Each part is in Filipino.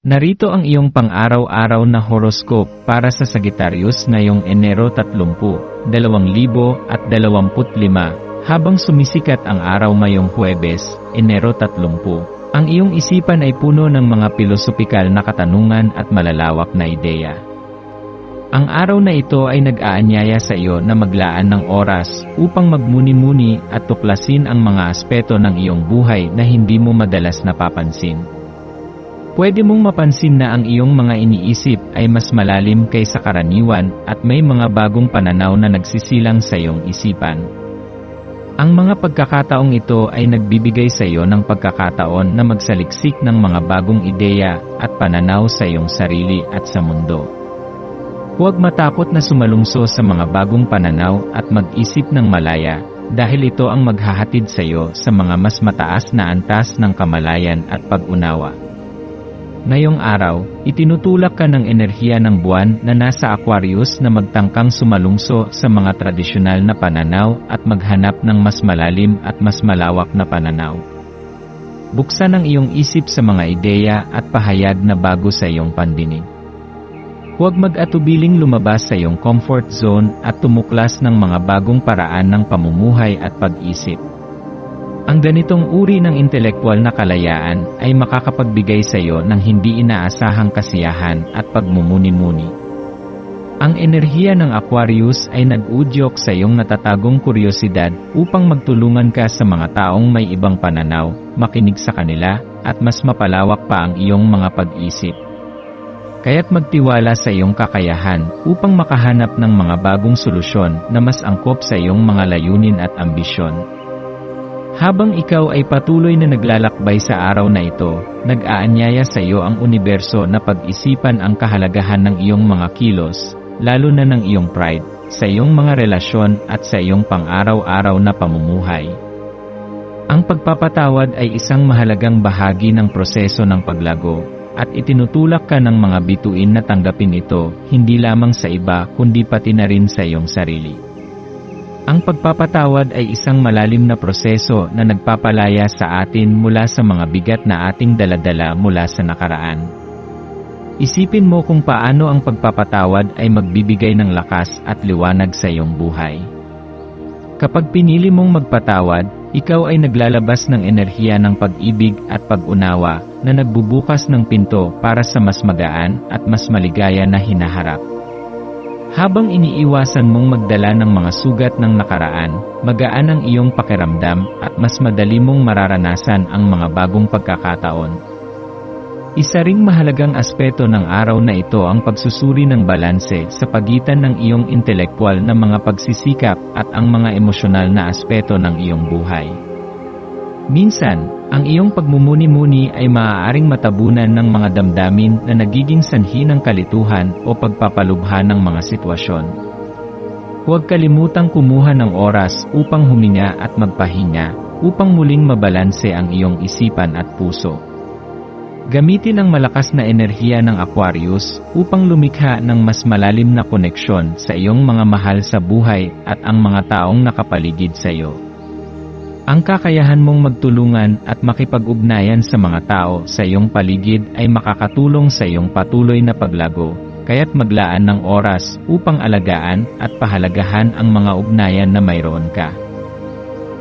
Narito ang iyong pang-araw-araw na horoscope para sa Sagittarius ngayong Enero 30, 2025, habang sumisikat ang araw ngayong Huwebes, Enero 30. Ang iyong isipan ay puno ng mga pilosopikal na katanungan at malalawak na ideya. Ang araw na ito ay nag-aanyaya sa iyo na maglaan ng oras upang magmuni-muni at tuklasin ang mga aspeto ng iyong buhay na hindi mo madalas napapansin. Pwede mong mapansin na ang iyong mga iniisip ay mas malalim kaysa karaniwan at may mga bagong pananaw na nagsisilang sa iyong isipan. Ang mga pagkakataong ito ay nagbibigay sa iyo ng pagkakataon na magsaliksik ng mga bagong ideya at pananaw sa iyong sarili at sa mundo. Huwag matakot na sumalungso sa mga bagong pananaw at mag-isip ng malaya dahil ito ang maghahatid sa iyo sa mga mas mataas na antas ng kamalayan at pag-unawa. Ngayong araw, itinutulak ka ng enerhiya ng buwan na nasa Aquarius na magtangkang sumalungso sa mga tradisyonal na pananaw at maghanap ng mas malalim at mas malawak na pananaw. Buksan ang iyong isip sa mga ideya at pahayag na bago sa iyong pandinig. Huwag mag-atubiling lumabas sa iyong comfort zone at tumuklas ng mga bagong paraan ng pamumuhay at pag-isip. Ang ganitong uri ng intelektual na kalayaan ay makakapagbigay sa iyo ng hindi inaasahang kasiyahan at pagmumuni-muni. Ang enerhiya ng Aquarius ay nag-udyok sa iyong natatagong kuryosidad upang magtulungan ka sa mga taong may ibang pananaw, makinig sa kanila, at mas mapalawak pa ang iyong mga pag-isip. Kaya't magtiwala sa iyong kakayahan upang makahanap ng mga bagong solusyon na mas angkop sa iyong mga layunin at ambisyon. Habang ikaw ay patuloy na naglalakbay sa araw na ito, nag-aanyaya sa iyo ang universo na pag-isipan ang kahalagahan ng iyong mga kilos, lalo na ng iyong pride, sa iyong mga relasyon at sa iyong pang-araw-araw na pamumuhay. Ang pagpapatawad ay isang mahalagang bahagi ng proseso ng paglago, at itinutulak ka ng mga bituin na tanggapin ito, hindi lamang sa iba kundi pati na rin sa iyong sarili. Ang pagpapatawad ay isang malalim na proseso na nagpapalaya sa atin mula sa mga bigat na ating daladala mula sa nakaraan. Isipin mo kung paano ang pagpapatawad ay magbibigay ng lakas at liwanag sa iyong buhay. Kapag pinili mong magpatawad, ikaw ay naglalabas ng enerhiya ng pag-ibig at pag-unawa na nagbubukas ng pinto para sa mas magaan at mas maligaya na hinaharap. Habang iniiwasan mong magdala ng mga sugat ng nakaraan, magaan ang iyong pakiramdam at mas madali mong mararanasan ang mga bagong pagkakataon. Isa ring mahalagang aspeto ng araw na ito ang pagsusuri ng balanse sa pagitan ng iyong intelektual na mga pagsisikap at ang mga emosyonal na aspeto ng iyong buhay. Minsan, ang iyong pagmumuni-muni ay maaaring matabunan ng mga damdamin na nagiging sanhi ng kalituhan o pagpapalubha ng mga sitwasyon. Huwag kalimutang kumuha ng oras upang huminga at magpahinga, upang muling mabalanse ang iyong isipan at puso. Gamitin ang malakas na enerhiya ng Aquarius upang lumikha ng mas malalim na koneksyon sa iyong mga mahal sa buhay at ang mga taong nakapaligid sa iyo. Ang kakayahan mong magtulungan at makipag-ugnayan sa mga tao sa iyong paligid ay makakatulong sa iyong patuloy na paglago, kaya't maglaan ng oras upang alagaan at pahalagahan ang mga ugnayan na mayroon ka.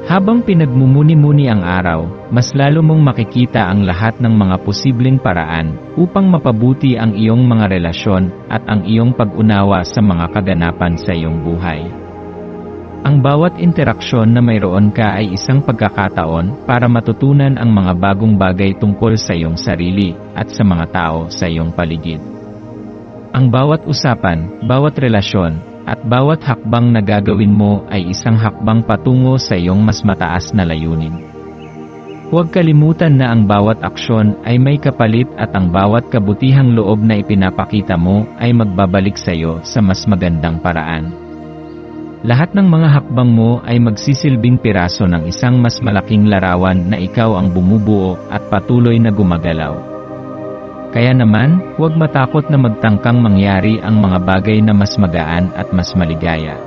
Habang pinagmumuni-muni ang araw, mas lalo mong makikita ang lahat ng mga posibleng paraan upang mapabuti ang iyong mga relasyon at ang iyong pag-unawa sa mga kaganapan sa iyong buhay. Ang bawat interaksyon na mayroon ka ay isang pagkakataon para matutunan ang mga bagong bagay tungkol sa iyong sarili at sa mga tao sa iyong paligid. Ang bawat usapan, bawat relasyon, at bawat hakbang na gagawin mo ay isang hakbang patungo sa iyong mas mataas na layunin. Huwag kalimutan na ang bawat aksyon ay may kapalit at ang bawat kabutihang loob na ipinapakita mo ay magbabalik sa iyo sa mas magandang paraan. Lahat ng mga hakbang mo ay magsisilbing piraso ng isang mas malaking larawan na ikaw ang bumubuo at patuloy na gumagalaw. Kaya naman, huwag matakot na magtangkang mangyari ang mga bagay na mas magaan at mas maligaya.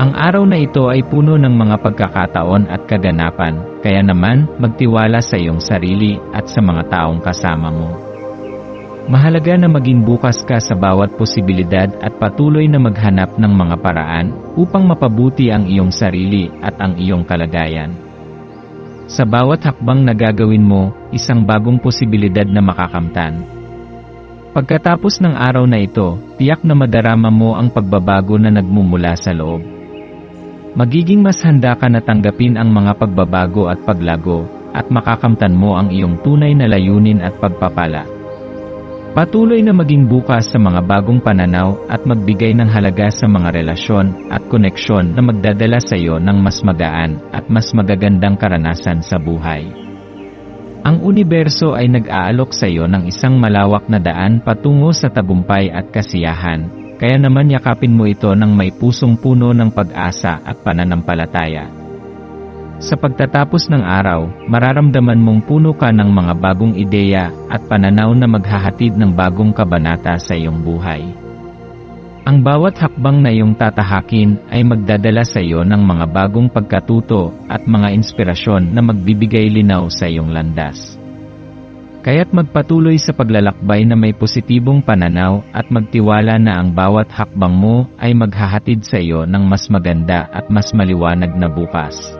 Ang araw na ito ay puno ng mga pagkakataon at kaganapan, kaya naman, magtiwala sa iyong sarili at sa mga taong kasama mo. Mahalaga na maging bukas ka sa bawat posibilidad at patuloy na maghanap ng mga paraan upang mapabuti ang iyong sarili at ang iyong kalagayan. Sa bawat hakbang na gagawin mo, isang bagong posibilidad na makakamtan. Pagkatapos ng araw na ito, tiyak na madarama mo ang pagbabago na nagmumula sa loob. Magiging mas handa ka na tanggapin ang mga pagbabago at paglago, at makakamtan mo ang iyong tunay na layunin at pagpapala. Patuloy na maging bukas sa mga bagong pananaw at magbigay ng halaga sa mga relasyon at koneksyon na magdadala sa iyo ng mas magaan at mas magagandang karanasan sa buhay. Ang universo ay nag-aalok sa iyo ng isang malawak na daan patungo sa tagumpay at kasiyahan, kaya naman yakapin mo ito ng may pusong puno ng pag-asa at pananampalataya. Sa pagtatapos ng araw, mararamdaman mong puno ka ng mga bagong ideya at pananaw na maghahatid ng bagong kabanata sa iyong buhay. Ang bawat hakbang na iyong tatahakin ay magdadala sa iyo ng mga bagong pagkatuto at mga inspirasyon na magbibigay linaw sa iyong landas. Kaya't magpatuloy sa paglalakbay na may positibong pananaw at magtiwala na ang bawat hakbang mo ay maghahatid sa iyo ng mas maganda at mas maliwanag na bukas.